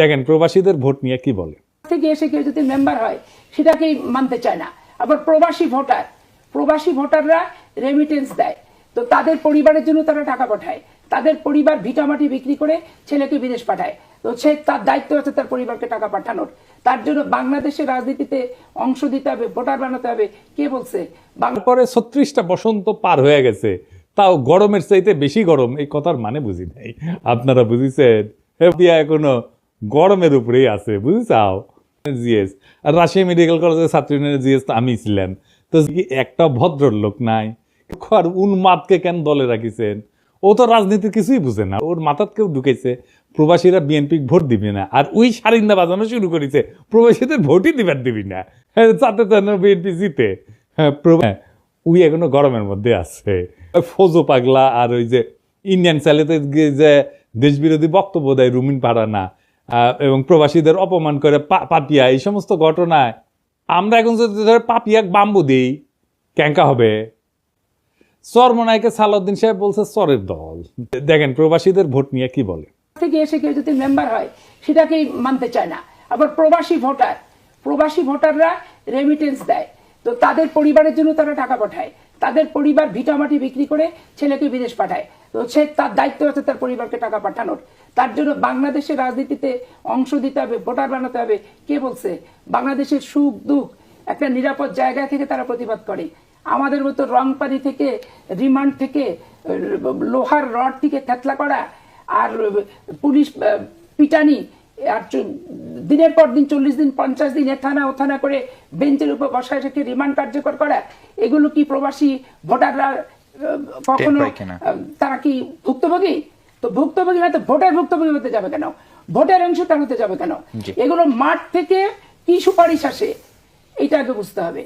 দেখেন প্রবাসীদের ভোট নিয়ে কি বলে? থেকে এসে কেউ যদি মেম্বার হয় সেটাকেই মানতে চায় না। আবার প্রবাসী ভোটার প্রবাসী ভোটাররা রেমিটেন্স দেয়। তো তাদের পরিবারের জন্য তারা টাকা পাঠায়। তাদের পরিবার ভিটামাটি বিক্রি করে ছেলেকে বিদেশ পাঠায়। তো সে তার দায়িত্ব আছে তার পরিবারকে টাকা পাঠানোর। তার জন্য বাংলাদেশের রাজনীতিতে অংশ দিতে হবে ভোটার বানাতে হবে। কে বলছে? বাংলা তারপরে ছত্রিশটা বসন্ত পার হয়ে গেছে। তাও গরমের চাইতে বেশি গরম এই কথার মানে বুঝি নাই। আপনারা বুঝিছেন? এখনও গরমের উপরেই আছে বুঝিছাও? জিএস। আর রাজশাহী মেডিকেল কলেজের ছাত্র ইউনিয়নের জিএস তো আমি ছিলেন তো একটা ভদ্রলোক নাই? আর উন্মাদকে কেন দলে রাখিছেন? ও তো রাজনীতির কিছুই বুঝে না। ওর মাথাত কেউ ঢুকেছে প্রবাসীরা বিএনপি ভোট দিবে না। আর ওই সারিন্দা বাজানো শুরু করেছে প্রবাসীদের ভোটই দিবার দিবি না। হ্যাঁ, যাতে যেন বিএনপি জিতে। হ্যাঁ প্রবা- হ্যাঁ, উই এখনও গরমের মধ্যে আছে। ফজো পাগলা আর ওই যে ইন্ডিয়ান গিয়ে যে দেশবিরোধী বক্তব্য দেয় রুমিন পাড়ানা আহ, এবং প্রবাসীদের অপমান করে পাপিয়া, এই সমস্ত ঘটনায় আমরা এখন যদি ধরে পাপিয়াক বাম্বু দিই ক্যাঙ্কা হবে। চরমনাইকে সালাউদ্দিন সাহেব বলছে, চরের দল। দেখেন, প্রবাসীদের ভোট নিয়ে কি বলে? থেকে এসে কেউ যদি মেম্বার হয়, সেটাকেই মানতে চায় না। আবার প্রবাসী ভোটার, প্রবাসী ভোটাররা রেমিটেন্স দেয়। তো তাদের পরিবারের জন্য তারা টাকা পাঠায়। তাদের পরিবার ভিটামাটি বিক্রি করে ছেলেকে বিদেশ পাঠায়। তো সে তার দায়িত্ব আছে তার পরিবারকে টাকা পাঠানোর। তার জন্য বাংলাদেশের রাজনীতিতে অংশ দিতে হবে, ভোটার বানাতে হবে। কে বলছে? বাংলাদেশের সুখ, দুঃখ একটা নিরাপদ জায়গা থেকে তারা প্রতিবাদ করে। আমাদের মতো রং পানি থেকে, রিমান্ড থেকে, লোহার রড থেকে থেতলা করা আর পুলিশ পিটানি আর দিনের পর দিন, চল্লিশ দিন, পঞ্চাশ দিন এ থানা ও করে বেঞ্চের উপর বসায় রেখে রিমান্ড কার্যকর করা, এগুলো কি প্রবাসী ভোটাররা কখনো তারা কি ভুক্তভোগী? তো ভুক্তভোগী হয়তো ভোটের ভুক্তভোগী হতে যাবে কেন? ভোটের অংশ তার হতে যাবে কেন? এগুলো মাঠ থেকে কি সুপারিশ আসে? এটা আগে বুঝতে হবে।